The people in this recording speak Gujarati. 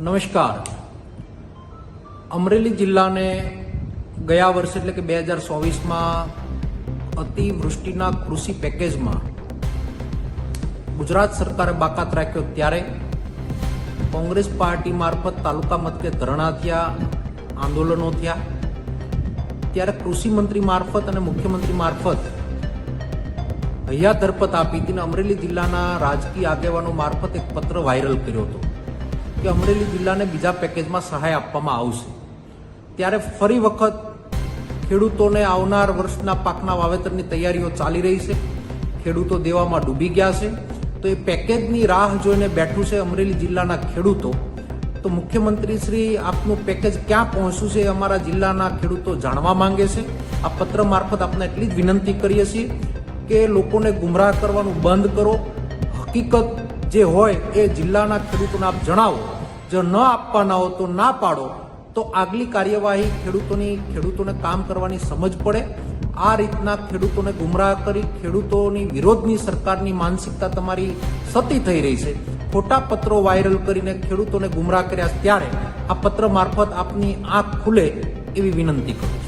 નમસ્કાર. અમરેલી જિલ્લાને ગયા વર્ષે એટલે કે બે હજાર ચોવીસમાં અતિવૃષ્ટિના કૃષિ પેકેજમાં ગુજરાત સરકારે બાકાત રાખ્યો ત્યારે કોંગ્રેસ પાર્ટી મારફત તાલુકા મથકે ધરણા થયા, આંદોલનો થયા. ત્યારે કૃષિ મંત્રી મારફત અને મુખ્યમંત્રી મારફત હૈયા ધરપત આપી હતી અમરેલી જિલ્લાના રાજકીય આગેવાનો મારફત એક પત્ર વાયરલ કર્યો હતો. કે અમરેલી જિલ્લાને બીજા પેકેજમાં સહાય આપવામાં આવશે. ત્યારે ફરી વખત ખેડૂતોને આવનાર વર્ષના પાકના વાવેતરની તૈયારીઓ ચાલી રહી છે. ખેડૂતો દેવામાં ડૂબી ગયા છે. તો એ પેકેજની રાહ જોઈને બેઠું છે અમરેલી જિલ્લાના ખેડૂતો. તો મુખ્યમંત્રી શ્રી, આપનું પેકેજ ક્યાં પહોંચ્યું છે અમારા જિલ્લાના ખેડૂતો જાણવા માંગે છે. આ પત્ર મારફત આપણે એટલી જ વિનંતી કરીએ છીએ કે લોકોને ગુમરાહ કરવાનું બંધ કરો. હકીકત જે હોય એ જિલ્લાના ખેડૂતોને આપ જણાવો. જો ન આપવાના હો તો ના પાડો, તો આગલી કાર્યવાહી ખેડૂતોની, ખેડૂતોને કામ કરવાની સમજ પડે. આ રીતના ખેડૂતોને ગુમરાહ કરી ખેડૂતોની વિરોધની સરકારની માનસિકતા તમારી સતી થઈ રહી છે. ખોટા પત્રો વાયરલ કરીને ખેડૂતોને ગુમરાહ કર્યા ત્યારે આ પત્ર મારફત આપની આંખ ખુલે એવી વિનંતી કરું.